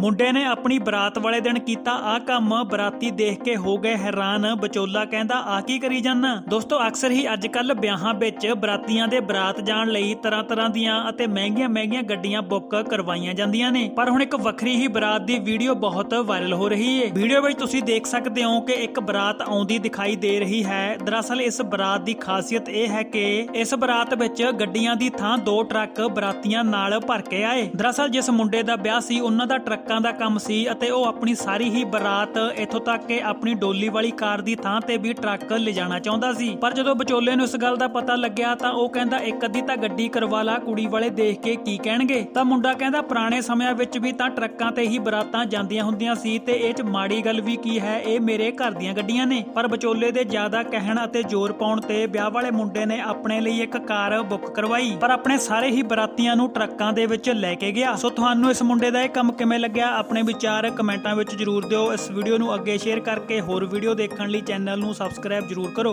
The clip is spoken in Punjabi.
ਮੁੰਡੇ ਨੇ ਆਪਣੀ ਬਰਾਤ ਵਾਲੇ ਦਿਨ ਕੀਤਾ ਆ ਕੰਮ। ਬਰਾਤੀ ਦੇਖ ਕੇ ਹੋ ਗਏ ਹੈਰਾਨ। ਬਚੋਲਾ ਕਹਿੰਦਾ ਆ ਕੀ ਕਰੀ ਜਾਂਦਾ ਦੋਸਤੋ, ਅਕਸਰ ਹੀ ਅੱਜ ਕੱਲ ਵਿਆਹਾਂ ਵਿੱਚ ਬਰਾਤੀਆਂ ਦੇ ਬਰਾਤ ਜਾਣ ਲਈ ਤਰ੍ਹਾਂ ਤਰ੍ਹਾਂ ਦੀਆਂ ਅਤੇ ਮਹਿੰਗੀਆਂ ਮਹਿੰਗੀਆਂ ਗੱਡੀਆਂ ਬੁੱਕ ਕਰਵਾਈਆਂ ਜਾਂਦੀਆਂ ਨੇ। ਪਰ ਹੁਣ ਇੱਕ ਵੱਖਰੀ ਹੀ ਬਰਾਤ ਦੀ ਵੀਡੀਓ ਬਹੁਤ ਵਾਇਰਲ ਹੋ ਰਹੀ ਹੈ ਵੀਡੀਓ ਵਿੱਚ ਤੁਸੀਂ ਦੇਖ ਸਕਦੇ ਹੋ ਕਿ ਇੱਕ ਬਰਾਤ ਆਉਂਦੀ ਦਿਖਾਈ ਦੇ ਰਹੀ ਹੈ। ਦਰਅਸਲ, ਇਸ ਬਰਾਤ ਦੀ ਖਾਸੀਅਤ ਇਹ ਹੈ ਕਿ ਇਸ ਬਰਾਤ ਵਿੱਚ ਗੱਡੀਆਂ ਦੀ ਥਾਂ ਦੋ ਟਰੱਕ ਬਰਾਤੀਆਂ ਨਾਲ ਭਰ ਕੇ ਆਏ। ਦਰਅਸਲ, ਜਿਸ ਮੁੰਡੇ ਦਾ ਵਿਆਹ ਸੀ, ਉਹਨਾਂ ਦਾ ਟਰੱਕ ਦਾ ਕੰਮ ਸੀ ਅਤੇ ਉਹ ਆਪਣੀ ਸਾਰੀ ਹੀ ਬਰਾਤ ਇੱਥੋਂ ਤੱਕ ਕਿ ਆਪਣੀ ਡੋਲੀ ਵਾਲੀ ਕਾਰ ਦੀ ਥਾਂ ਤੇ ਵੀ ਟਰੱਕ ਲਿਜਾਣਾ ਚਾਹੁੰਦਾ ਸੀ। ਪਰ ਜਦੋਂ ਵਿਚੋਲੇ ਨੂੰ ਇਸ ਗੱਲ ਦਾ ਪਤਾ ਲੱਗਿਆ ਤਾਂ ਉਹ ਕਹਿੰਦਾ, ਇੱਕ ਅੱਧੀ ਤਾਂ ਗੱਡੀ ਕਰਵਾ ਲਾ, ਕੁੜੀ ਵਾਲੇ ਦੇਖ ਕੇ ਕੀ ਕਹਿਣਗੇ? ਤਾਂ ਮੁੰਡਾ ਕਹਿੰਦਾ, ਪੁਰਾਣੇ ਸਮਿਆਂ ਵਿੱਚ ਵੀ ਤਾਂ ਟਰੱਕਾਂ ਤੇ ਹੀ ਬਰਾਤਾਂ ਜਾਂਦੀਆਂ ਹੁੰਦੀਆਂ ਸੀ ਤੇ ਇਹ ਚ ਮਾੜੀ ਗੱਲ ਵੀ ਕੀ ਹੈ, ਇਹ ਮੇਰੇ ਘਰ ਦੀਆਂ ਗੱਡੀਆਂ ਨੇ। ਪਰ ਵਿਚੋਲੇ ਦੇ ਜ਼ਿਆਦਾ ਕਹਿਣ ਅਤੇ ਜ਼ੋਰ ਪਾਉਣ ਤੇ ਵਿਆਹ ਵਾਲੇ ਮੁੰਡੇ ਨੇ ਆਪਣੇ ਲਈ ਇੱਕ ਕਾਰ ਬੁੱਕ ਕਰਵਾਈ, ਪਰ ਆਪਣੇ ਸਾਰੇ ਹੀ ਬਰਾਤੀਆਂ ਨੂੰ ਟਰੱਕਾਂ ਦੇ ਵਿੱਚ ਲੈ ਕੇ ਗਿਆ। ਸੋ ਤੁਹਾਨੂੰ ਇਸ ਮੁੰਡੇ ਦਾ ਇਹ ਕੰਮ ਕਿਵੇਂ ਲੱਗਿਆ ਆਪਣੇ ਵਿਚਾਰ ਕਮੈਂਟਾਂ ਵਿੱਚ ਜਰੂਰ ਦਿਓ। ਇਸ ਵੀਡੀਓ ਨੂੰ ਅੱਗੇ ਸ਼ੇਅਰ ਕਰਕੇ ਹੋਰ ਵੀਡੀਓ ਦੇਖਣ ਲਈ ਚੈਨਲ ਨੂੰ ਸਬਸਕ੍ਰਾਈਬ ਜਰੂਰ ਕਰੋ।